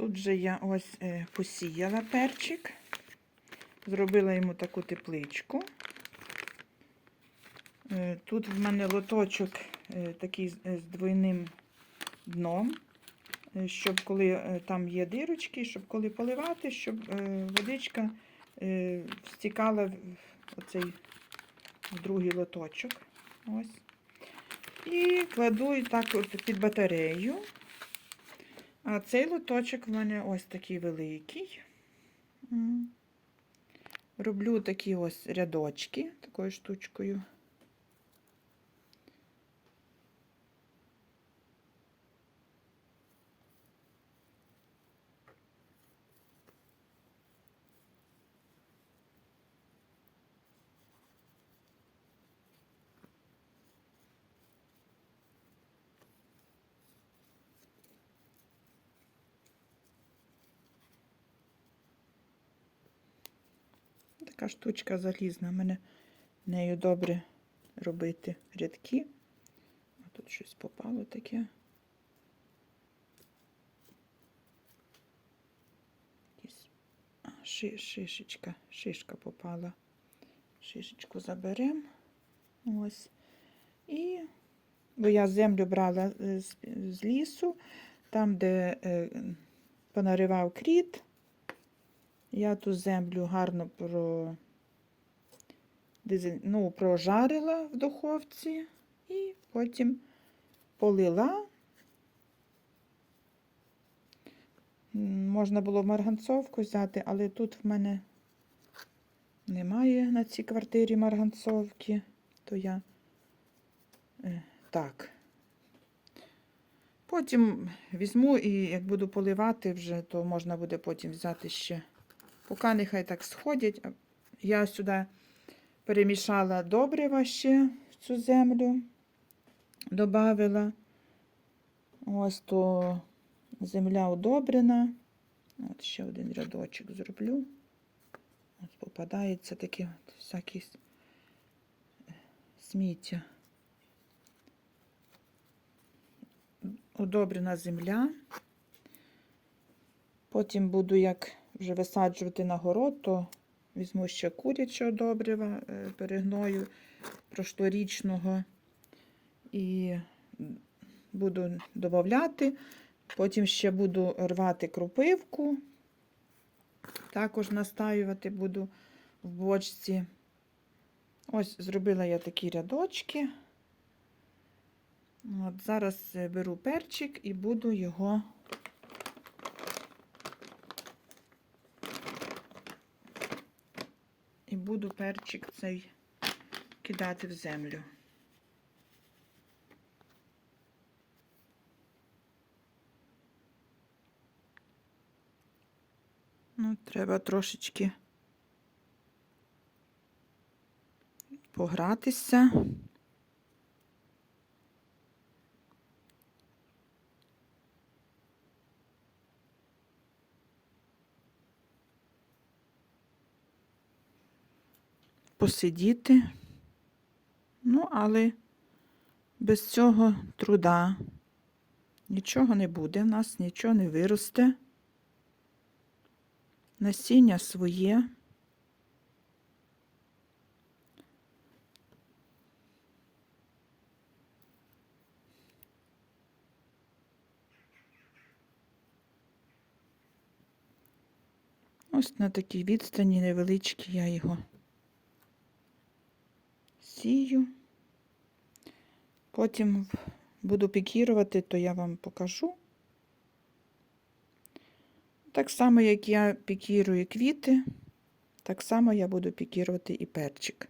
Тут же я ось е, посіяла перчик, зробила йому таку тепличку. Е, Тут в мене лоточок е, такий з- двойним дном, щоб коли там є дирочки, щоб коли поливати, щоб водичка стікала в в оцей в другий лоточок. Ось. І кладу і так от під батарею. А цей лоточок в мене ось такий великий. Роблю такі ось рядочки такою штучкою. Така штучка залізна. Мене нею добре робити рядки. А тут щось попало таке. Ши, шишечка, шишка попала. Шишечку заберемо. Ось. І бо я землю брала з, з лісу, там, де е, понаривав кріт. Я ту землю гарно про... ну, прожарила в духовці і потім полила. Можна було марганцовку взяти, але тут в мене немає на цій квартирі марганцовки, то я е, так. Потім візьму і як буду поливати вже, то можна буде потім взяти ще. Поки нехай так сходять. Я сюди перемішала добрива ще в цю землю, додавила. Ось то земля удобрена. От ще один рядочок зроблю. Ось попадається таке от всякі сміття. Удобрена земля. Потім буду як вже висаджувати на город, то візьму ще курячого добрива, е, перегною прошлорічного і буду додати. Потім ще буду рвати крупивку, також настаювати буду в бочці. Ось зробила я такі рядочки. От Зараз е, беру перчик і буду його буду перчик цей кидати в землю. Ну, треба трошечки погратися. Посидіти. Ну, але без цього труда нічого не буде, в нас нічого не виросте. Насіння своє. Ось на такій відстані невеличкій я його сію. Потім буду пікірувати, то я вам покажу. Так само, як я пікірую квіти, так само я буду пікірувати і перчик.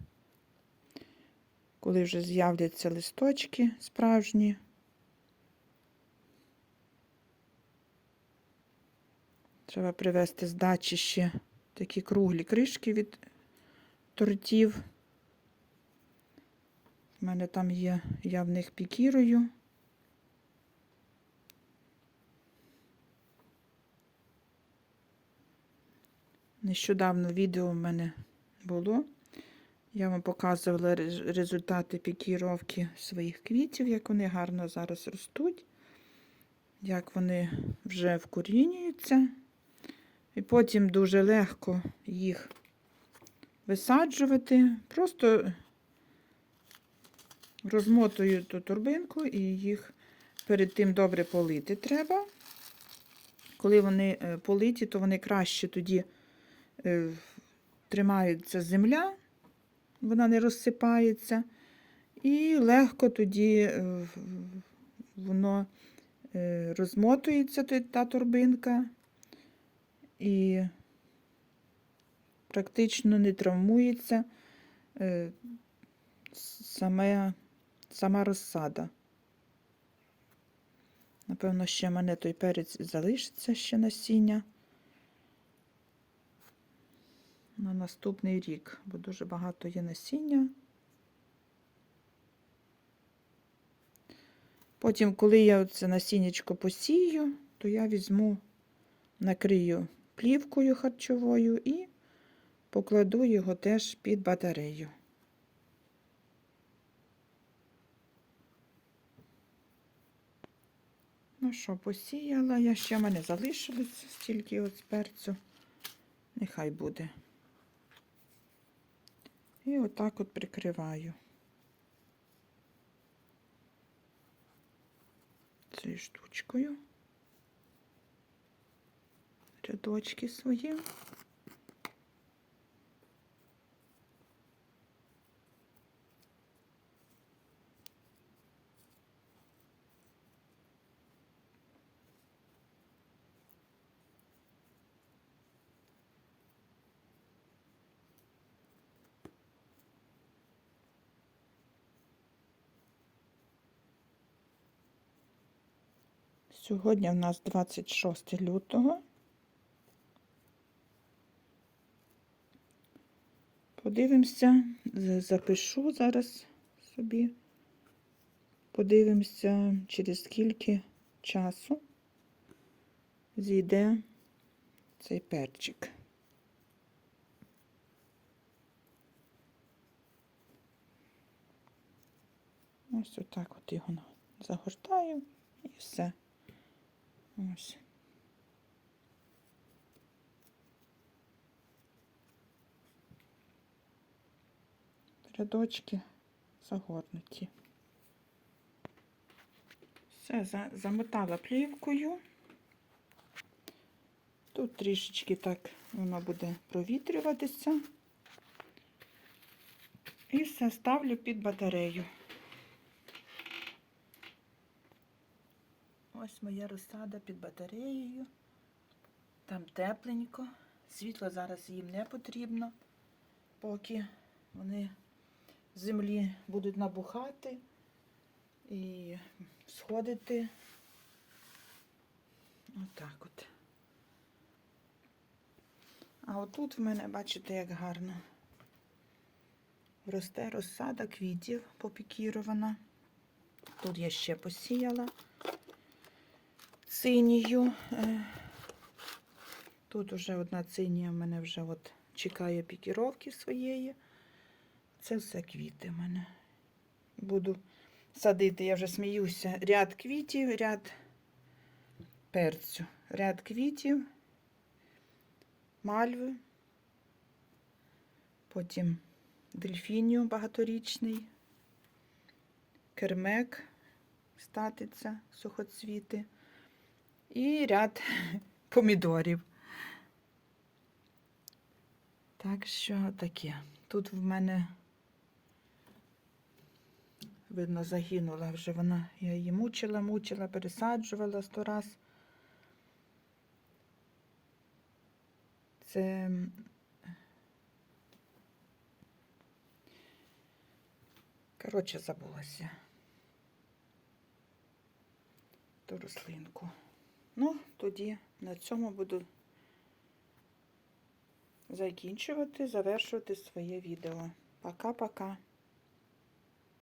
Коли вже з'являться листочки справжні. Треба привезти з дачі ще такі круглі кришки від тортів. У мене там є, я в них пікірую. Нещодавно відео в мене було. Я вам показувала результати пікіровки своїх квітів, як вони гарно зараз ростуть. як вони вже вкорінюються. І потім дуже легко їх висаджувати. Просто розмотую ту турбинку і їх перед тим добре полити треба. Коли вони е, политі, то вони краще тоді е, тримається земля, вона не розсипається. І легко тоді е, воно розмотується, та торбинка, і практично не травмується саме, сама розсада. Напевно, ще в мене той перець залишиться ще насіння на наступний рік, бо дуже багато є насіння. Потім, коли я це насіннячко посію, то я візьму, накрию плівкою харчовою і покладу його теж під батарею. Ну що, посіяла я ще в мене залишилось стільки от перцю. Нехай буде. І отак от прикриваю. цією штучкою. Рядочки свої. Сьогодні в нас 26 лютого. Подивимося, запишу зараз собі. Подивимося, через скільки часу зійде цей перчик. Ось отак от його загортаю і все. Ось. Рядочки загорнуті. Все, за- замотала плівкою. Тут трішечки так воно буде провітрюватися. І все ставлю під батарею. Ось моя розсада під батареєю. Там тепленько. Світло зараз їм не потрібно, поки вони з землі будуть набухати і сходити. Отак от. А отут в мене, бачите, як гарно. Росте розсада квітів попікірована. Тут я ще посіяла цинію. Е, Тут вже одна цинія в мене вже от чекає пікіровки своєї. Це все квіти в мене. Буду садити, я вже сміюся, ряд квітів, ряд перцю, ряд квітів, мальви, потім дельфінію багаторічний, кермек статиця, сухоцвіти і ряд помідорів. Так що таке. Тут в мене, видно, загинула вже вона. Я її мучила, мучила, пересаджувала сто раз. Це коротше забулася. Ту рослинку. Ну, тоді на цьому буду закінчувати, завершувати своє відео. Пока-пока.